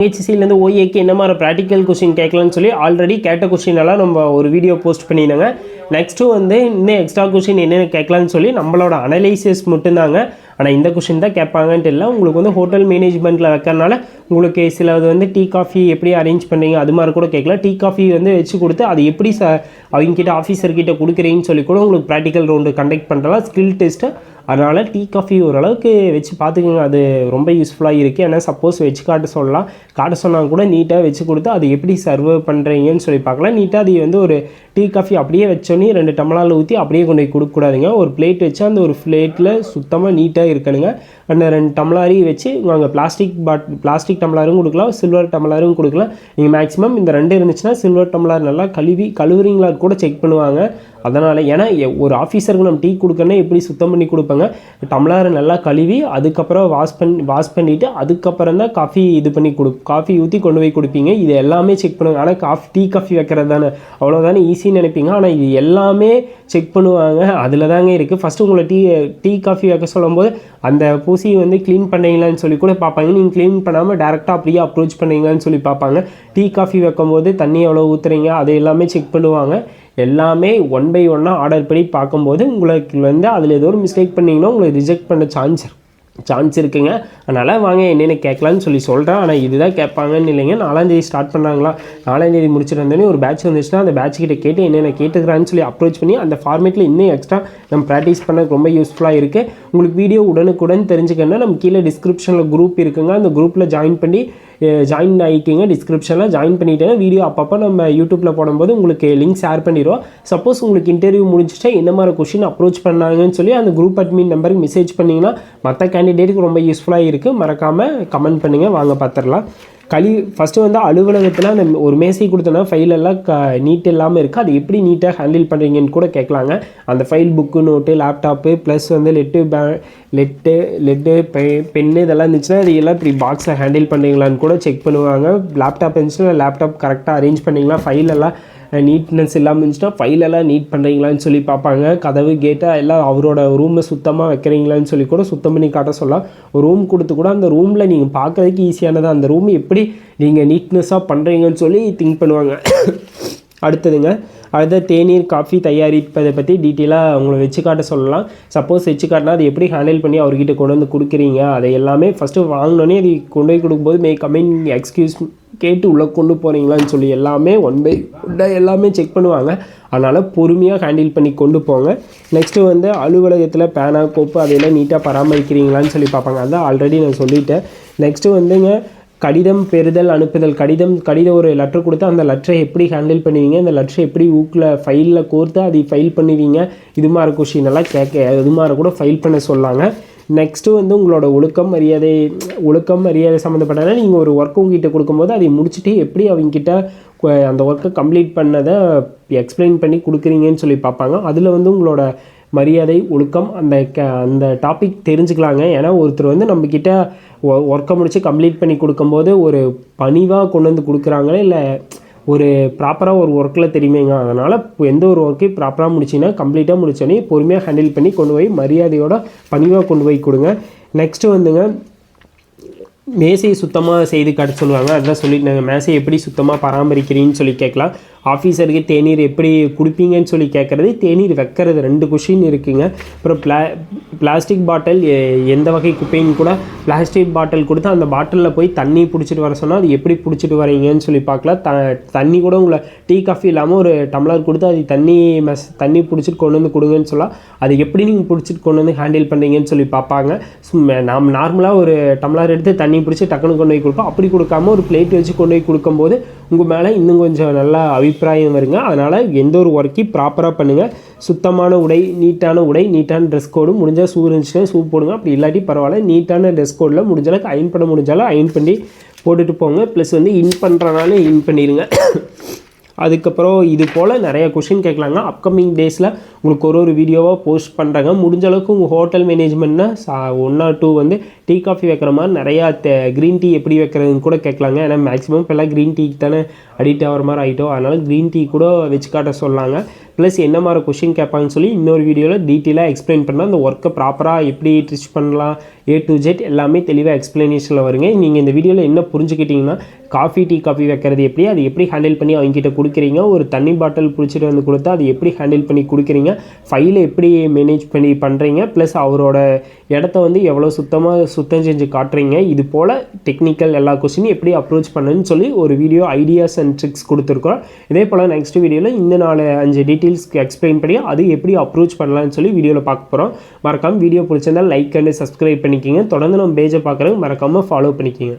ஹெச்சிசிலேருந்து ஓஏக்கு என்ன மாதிரி practical question கேட்கலான்னு சொல்லி ஆல்ரெடி கேட்ட கொஷின் எல்லாம் நம்ம ஒரு வீடியோ போஸ்ட் பண்ணியிருந்தாங்க நெக்ஸ்ட்டு வந்து இன்னும் எக்ஸ்ட்ரா கொஷின் என்னென்ன கேட்கலான்னு சொல்லி நம்மளோட அனலைசிஸ் மட்டும்தாங்க. ஆனால் இந்த கொஷின் தான் கேட்பாங்கன்ட்டு இல்லை உங்களுக்கு வந்து ஹோட்டல் மேனேஜ்மெண்ட்டில் வைக்கறனால உங்களுக்கு சிலது வந்து டீ காஃபி எப்படி அரேஞ்ச் பண்ணுறீங்க அது மாதிரி கூட கேட்கலாம். டீ காஃபி வந்து வச்சு கொடுத்து அது எப்படி ச அவங்ககிட்ட ஆஃபீஸர்கிட்ட கொடுக்குறீங்கன்னு சொல்லி கூட உங்களுக்கு ப்ராக்டிக்கல் ரவுண்டு கண்டக்ட் பண்ணுறலாம் ஸ்கில் டெஸ்ட்டு அதனால் டீ காஃபி ஓரளவுக்கு வச்சு பார்த்துக்கோங்க. அது ரொம்ப யூஸ்ஃபுல்லாக இருக்குது ஏன்னா சப்போஸ் வச்சு காட்ட சொல்லலாம். காட்ட சொன்னால் கூட நீட்டாக வச்சு கொடுத்து அது எப்படி சர்வ் பண்ணுறீங்கன்னு சொல்லி பார்க்கலாம். நீட்டாக அது வந்து ஒரு டீ காஃபி அப்படியே வச்சோன்னே ரெண்டு டம்ளாரில் ஊற்றி அப்படியே கொண்டு போய் கொடுக்கக்கூடாதுங்க ஒரு பிளேட் வச்சு அந்த ஒரு பிளேட்டில் சுத்தமாக நீட்டாக இருக்கணுங்க. அந்த ரெண்டு டம்ளாரையும் வச்சு நாங்கள் பிளாஸ்டிக் பாட் பிளாஸ்டிக் டம்ளாரும் கொடுக்கலாம். சில்வர் டம்ளாரும் கொடுக்கலாம். நீங்கள் மேக்ஸிமம் இந்த ரெண்டு இருந்துச்சுன்னா சில்வர் டம்ளார் நல்லா கழுவி கழுவுறீங்களா கூட செக் பண்ணுவாங்க. அதனால் ஏன்னா எ- ஒரு ஆஃபீஸருக்கு நம்ம டீ கொடுக்கணும்னா எப்படி சுத்தம் பண்ணி கொடுப்பாங்க? டம்ளரை நல்லா கழுவி அதுக்கப்புறம் வாஷ் பண்ணி வாஷ் பண்ணிவிட்டு அதுக்கப்புறம் தான் காஃபி இது பண்ணி கொடு காஃபி ஊற்றி கொண்டு போய் கொடுப்பீங்க. இது எல்லாமே செக் பண்ணுவாங்க. ஆனால் காஃபி டீ காஃபி வைக்கிறது தானே? அவ்வளோதானே ஈஸின்னு நினைப்பீங்க. ஆனால் இது எல்லாமே செக் பண்ணுவாங்க. அதில் தாங்க இருக்குது ஃபஸ்ட்டு உங்களை டீ டீ காஃபி வைக்க சொல்லும்போது அந்த பூசி வந்து க்ளீன் பண்ணீங்களான்னு சொல்லி கூட பார்ப்பாங்க. நீங்கள் க்ளீன் பண்ணாமல் டேரெக்டாக அப்படியே அப்ரோச் பண்ணீங்களான்னு சொல்லி பார்ப்பாங்க. டீ காஃபி வைக்கும்போது தண்ணி எவ்வளோ ஊற்றுறீங்க அதை எல்லாமே செக் பண்ணுவாங்க. எல்லாமே ஒன் பை ஒன்னாக ஆர்டர் பண்ணி பார்க்கும்போது உங்களுக்கு வந்து அதில் ஏதோ ஒரு மிஸ்டேக் பண்ணிங்கன்னா உங்களை ரிஜெக்ட் பண்ண சான்ஸ் சான்ஸ் இருக்குங்க. அதனால் வாங்க என்னென்ன கேட்கலான்னு சொல்லி சொல்கிறேன் ஆனால் இதுதான் கேட்பாங்கன்னு இல்லைங்க. நாலாந்தேதி ஸ்டார்ட் பண்ணுறாங்களா நாலாந்தேதி முடிச்சுட்டு வந்தோடனே ஒரு பேட்ச் வந்துச்சுன்னா அந்த பேட்ச் கிட்ட கேட்டு என்னென்ன கேட்டுக்கிறான்னு சொல்லி அப்ரோச் பண்ணி அந்த ஃபார்மேட்டில் இன்னும் எக்ஸ்ட்ரா நம்ம ப்ராக்டிஸ் பண்ண ரொம்ப யூஸ்ஃபுல்லாக இருக்குது உங்களுக்கு வீடியோ உடனுக்குடன் தெரிஞ்சுக்கணும்னா நம்ம கீழே டிஸ்கிரிப்ஷனில் குரூப் இருக்குங்க. அந்த குரூப்பில் ஜாயின் பண்ணி ஜாயின் ஆகிக்கிங்க டிஸ்கிரிப்ஷனில் ஜாயின் பண்ணிட்டேன்னா வீடியோ அப்பப்போ நம்ம யூடியூப்பில் போடும்போது உங்களுக்கு லிங்க் ஷேர் பண்ணிடுவோம். சப்போஸ் உங்களுக்கு இன்டர்வியூ முடிஞ்சிட்டா என்ன மாதிரி கொஷின் அப்ரோச் பண்ணாங்கன்னு சொல்லி அந்த குரூப் அட்மின் நம்பருக்கு மெசேஜ் பண்ணிங்கன்னா மற்ற கேண்டிடேட்டுக்கு ரொம்ப யூஸ்ஃபுல்லாக இருக்குது மறக்காமல் கமெண்ட் பண்ணுங்கள் வாங்க பார்த்துடலாம் கழி ஃபஸ்ட்டு வந்து அலுவலகத்தில் அந்த ஒரு மேசை கொடுத்தோன்னா ஃபைல் எல்லாம் க நீட் இல்லாமல் இருக்குது அது எப்படி நீட்டாக ஹேண்டில் பண்ணுறீங்கன்னு கூட கேட்கலாங்க. அந்த file book note laptop plus வந்து லெட்டு பே லெட்டு லெட்டு பெ பென்னு இதெல்லாம் இருந்துச்சுன்னா அது எல்லாம் இப்படி பாக்ஸை ஹேண்டில் பண்ணுறீங்களான்னு கூட செக் பண்ணுவாங்க. லேப்டாப் இருந்துச்சுன்னா லேப்டாப் கரெக்டாக அரேஞ்ச் பண்ணிங்களா ஃபைல் எல்லாம் நீட்னஸ் இல்லாமல் இருந்துச்சுன்னா ஃபைலெல்லாம் நீட் பண்ணுறீங்களான்னு சொல்லி பார்ப்பாங்க. கதவு கேட்டால் எல்லாம் அவரோட ரூமை சுத்தமாக வைக்கிறீங்களான்னு சொல்லி கூட சுத்தம் பண்ணி காட்ட சொல்லலாம். ஒரு ரூம் கொடுத்து கூட அந்த ரூமில் நீங்கள் பார்க்கறதுக்கு ஈஸியானது அந்த ரூம் எப்படி நீங்கள் நீட்னஸாக பண்ணுறீங்கன்னு சொல்லி திங்க் பண்ணுவாங்க. அடுத்ததுங்க அடுத்த தேநீர் காஃபி தயாரிப்பதை பற்றி டீட்டெயிலாக உங்களை வச்சு காட்ட சொல்லலாம். சப்போஸ் வச்சு காட்டினா அது எப்படி ஹேண்டில் பண்ணி அவர்கிட்ட கொண்டு வந்து கொடுக்குறீங்க? அதை எல்லாமே ஃபஸ்ட்டு வாங்கினோன்னே அது கொண்டு போய் கொடுக்கும்போது மே கமிங் எக்ஸ்கியூஸ் கேட்டு உள்ளே கொண்டு போகிறீங்களான்னு சொல்லி எல்லாமே ஒன் பை ஒன்னாக எல்லாமே செக் பண்ணுவாங்க. அதனால் பொறுமையாக ஹேண்டில் பண்ணி கொண்டு போங்க. நெக்ஸ்ட்டு வந்து அலுவலகத்தில் பேனா கோப்பு அதையெல்லாம் நீட்டாக பராமரிக்கிறீங்களான்னு சொல்லி பார்ப்பாங்க. அதான் ஆல்ரெடி நான் சொல்லிட்டேன். நெக்ஸ்ட்டு வந்துங்க கடிதம் பெறுதல் அனுப்புதல். கடிதம் கடிதம் ஒரு லெட்டர் கொடுத்து அந்த லெட்டரை எப்படி ஹேண்டில் பண்ணுவீங்க? அந்த லெட்டரை எப்படி ஊக்கில் ஃபைலில் கோர்த்து அதை ஃபைல் பண்ணுவீங்க? இது மாதிரி கொஷின் எல்லாம் கேட்க இது மாதிரி கூட ஃபைல் பண்ண சொல்லாங்க. நெக்ஸ்ட்டு வந்து உங்களோட ஒழுக்கம் மரியாதை ஒழுக்கம் மரியாதை சம்மந்தப்பட்டதுனா நீங்கள் ஒரு ஒர்க் உங்ககிட்ட கொடுக்கும்போது அதை முடிச்சுட்டு எப்படி அவங்கக்கிட்ட அந்த ஒர்க்கை கம்ப்ளீட் பண்ணதை எக்ஸ்பிளைன் பண்ணி கொடுக்குறீங்கன்னு சொல்லி பார்ப்பாங்க. அதில் வந்து உங்களோட மரியாதை ஒழுக்கம் அந்த க அந்த டாபிக் தெரிஞ்சுக்கலாங்க. ஏன்னா ஒருத்தர் வந்து நம்மக்கிட்ட ஒர்க்கை முடித்து கம்ப்ளீட் பண்ணி கொடுக்கும்போது ஒரு பணிவாக கொண்டு வந்து கொடுக்குறாங்களே? இல்லை ஒரு ப்ராப்பராக ஒரு ஒர்க்கில் தெரியுமேங்க. அதனால் எந்த ஒரு ஒர்க்கையும் ப்ராப்பராக முடிச்சிங்கன்னா கம்ப்ளீட்டாக முடிச்சோன்னே பொறுமையாக ஹேண்டில் பண்ணி கொண்டு போய் மரியாதையோட பணிவாக கொண்டு போய் கொடுங்க. நெக்ஸ்ட்டு வந்துங்க மேசையை சுத்தமாக செய்து காட்ட சொல்லுவாங்க. அதான் சொல்லிட்டு மேசையை எப்படி சுத்தமாக பராமரிக்கிறீங்கன்னு சொல்லி கேட்கலாம். ஆஃபீஸருக்கு தேநீர் எப்படி கொடுப்பீங்கன்னு சொல்லி கேட்குறது தேநீர் வைக்கிறது ரெண்டு கொஷின் இருக்குங்க. அப்புறம் பிளா பிளாஸ்டிக் பாட்டில் எந்த வகை குப்பைன்னு கூட பிளாஸ்டிக் பாட்டில் கொடுத்து அந்த பாட்டிலில் போய் தண்ணி பிடிச்சிட்டு வர சொன்னால் அது எப்படி பிடிச்சிட்டு வரீங்கன்னு சொல்லி பார்க்கலாம். த தண்ணி கூட உங்களை டீ காஃபி இல்லாமல் ஒரு டம்ளர் கொடுத்து அது தண்ணி மெஸ் தண்ணி பிடிச்சிட்டு கொண்டு வந்து கொடுங்கன்னு சொல்லலாம் அது எப்படி நீங்கள் பிடிச்சிட்டு கொண்டு வந்து ஹேண்டில் பண்ணுறீங்கன்னு சொல்லி பார்ப்பாங்க. நாம் நார்மலாக ஒரு டம்ளர் எடுத்து தண்ணி பிடிச்சி டக்குன்னு கொண்டு போய் கொடுப்போம். அப்படி கொடுக்காம ஒரு பிளேட் வச்சு கொண்டு போய் கொடுக்கும்போது உங்கள் மேலே இன்னும் கொஞ்சம் நல்லா அபிப்பிராயம் வருங்க. அதனால் எந்த ஒரு ஒர்க்கையும் ப்ராப்பராக பண்ணுங்கள் சுத்தமான உடை நீட்டான உடை நீட்டான ட்ரெஸ் கோடு முடிஞ்சால் சூ இருந்துச்சுன்னா சூ போடுங்க. அப்படி இல்லாட்டி பரவாயில்ல நீட்டான ட்ரெஸ் கோடில் முடிஞ்சளவுக்கு அயன் பண்ண முடிஞ்சாலும் அயன் பண்ணி போட்டுட்டு போங்க. ப்ளஸ் வந்து இன் பண்ணுறனால இன் பண்ணிடுங்க. அதுக்கப்புறம் இது போல் நிறைய கொஷின் கேட்கலாங்க. அப்கமிங் டேஸில் உங்களுக்கு ஒரு ஒரு வீடியோவாக போஸ்ட் பண்ணுறாங்க முடிஞ்ச அளவுக்கு உங்கள் ஹோட்டல் மேனேஜ்மெண்ட்னா சா ஒன் ஆர் டூ வந்து டீ காஃபி வைக்கிற மாதிரி நிறையா க்ரீன் டீ எப்படி வைக்கிறதுன்னு கூட கேட்கலாங்க. ஏன்னா மேக்ஸிமம் இப்போல்லாம் க்ரீன் டீக்கு தானே அடிக்ட் ஆகிற மாதிரி ஆகிட்டோம் அதனால் க்ரீன் டீ கூட வச்சு காட்ட சொல்லாங்க ப்ளஸ் என்ன மாதிரி கொஷின் கேட்பாங்கன்னு சொல்லி இன்னொரு வீடியோவில் டீட்டெயிலாக எக்ஸ்பிளைன் பண்ணால் அந்த ஒர்க்கை ப்ராப்பராக எப்படி ட்ரிச் பண்ணலாம் ஏ டு ஜெட் எல்லாமே தெளிவாக எக்ஸ்ப்ளனேஷனில் வருங்க. நீங்கள் இந்த வீடியோவில் என்ன புரிஞ்சுக்கிட்டிங்கன்னா காஃபி டீ காஃபி வைக்கிறது எப்படி அது எப்படி ஹேண்டில் பண்ணி அவங்ககிட்ட கொடுக்குறீங்க? ஒரு தண்ணி பாட்டில் பிடிச்சிட்டு வந்து கொடுத்தா அது எப்படி ஹேண்டில் பண்ணி கொடுக்குறீங்க? ஃபைலை எப்படி மேனேஜ் பண்ணி பண்ணுறீங்க ப்ளஸ் அவரோட இடத்த வந்து எவ்வளோ சுத்தமாக சுத்தம் செஞ்சு காட்டுறீங்க? இது போல் டெக்னிக்கல் எல்லா கொஸ்டினும் எப்படி அப்ரோச் பண்ணுன்னு சொல்லி ஒரு வீடியோ ஐடியாஸ் அண்ட் ட்ரிக்ஸ் கொடுத்துருக்கோம் இதே போல் நெக்ஸ்ட் வீடியோவில் இந்த நாலு அஞ்சு டீட்டெயில்ஸ்க்கு எக்ஸ்பிளைன் பண்ணி அது எப்படி அப்ரோச் பண்ணலாம்னு சொல்லி வீடியோவில் பார்க்க போகிறோம் மறக்காமல் வீடியோ பிடிச்சிருந்தால் லைக் அண்ட் சப்ஸ்கிரைப் பண்ணிக்கிங்க. தொடர்ந்து நம்ம பேஜை பார்க்குறதுக்கு மறக்காமல் ஃபாலோ பண்ணிக்கிங்க.